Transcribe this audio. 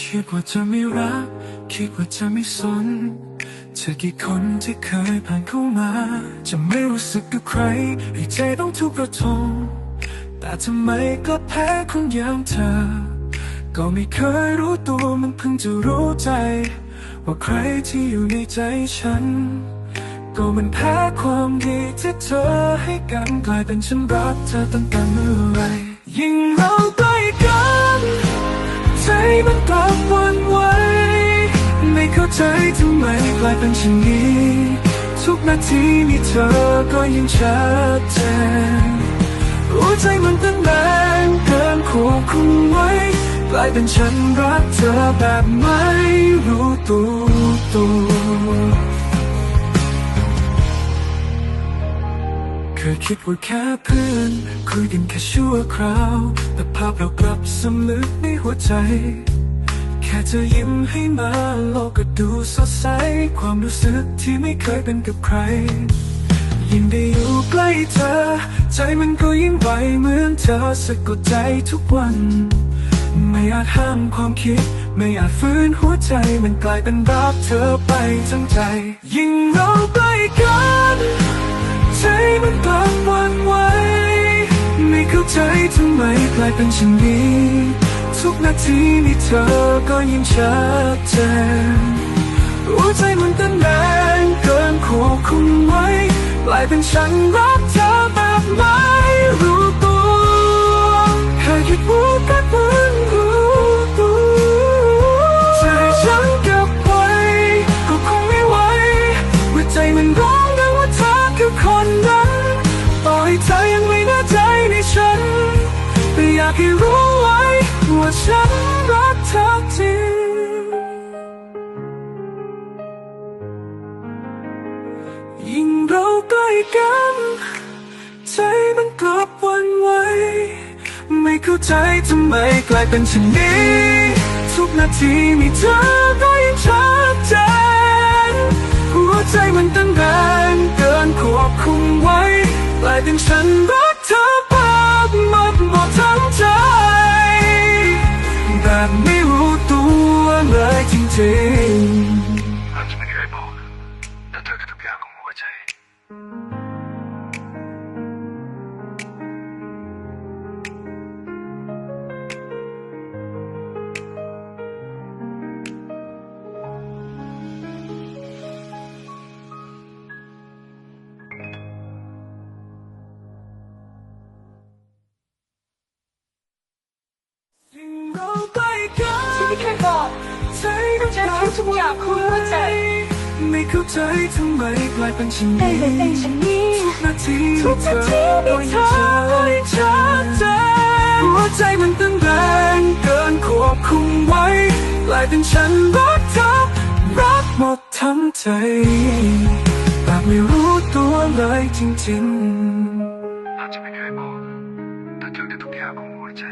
คิดว่าจะไม่รัก คิดว่าจะไม่สนเธอกี่คนที่เคยผ่านเข้ามา จะไม่รู้สึกกับใครให้ใจต้องทุกข์ระทมแต่ทำไมก็แพ้คนอย่างเธอ ก็ไม่เคยรู้ตัวมันเพิ่งจะรู้ใจ ว่าใครที่อยู่ในใจฉัน ก็มันแพ้ความดีที่เธอให้กันกลายเป็นฉันรักเธอตั้งแต่เมื่อไหรยิ่งเราใกล้กันใจมันกลับวันไหวไม่เข้าใจทำไมกลายเป็นเช่นนี้ ทุกนาทีมีเธอก็ยิ่งชัดเจนหัวใจมันเต้นแรงเกินควบคุมไว้กลายเป็นฉันรักเธอแบบไม่รู้ตัวตัว คิดว่าแค่เพื่อน คุยกันแค่ชั่วคราว แต่ภาพเรากลับสำลึกในหัวใจ แค่เธอยิ้มให้มาโลกก็ดูสดใส ความรู้สึกที่ไม่เคยเป็นกับใคร ยิ่งได้อยู่ใกล้เธอ ใจมันก็ยิ่งไหวเหมือนเธอสะกดใจทุกวัน ไม่อาจห้ามความคิด ไม่อาจฟื้นหัวใจมันกลายเป็นรักเธอไปทั้งใจ ยิ่งเราใกล้กัน ใจมันกลับวันไว้ไม่เข้าใจทำไมกลายเป็นเช่นนี้ ทุกนาทีมีเธอก็ยิ่งชัดเจนหัวใจมันเต้นแรงเกินควบคุมไว้กลายเป็นฉันรักเธอแบบไม่ ว่าฉันรักเธอจริงยิ่งเราใกล้กัน ใจมันกลับวันไวไม่เข้าใจทำไมกลายเป็นเช่นนี้ ทุกนาทีมีเธอก็ยิ่งชัดเจนหัวใจมันเต้นแรงเกินควบคุมไว้กลายเป็นฉัน ๆมันจะไม่เคยบ ไม่เข้าใจทำไมกลายเป็นฉันนี้ทุกนาทีทุกเธอโดยเธอให้ชัดเจนหัวใจมันเต้งแรงเกินควบคุมไว้กลายเป็นฉันรักเธอรักหมดทั้งใจแต่ไม่รู้ตัวเลยจริงๆถ้าจะไม่เคยบอกถ้าเธอจะทุกอย่างของหัวใจ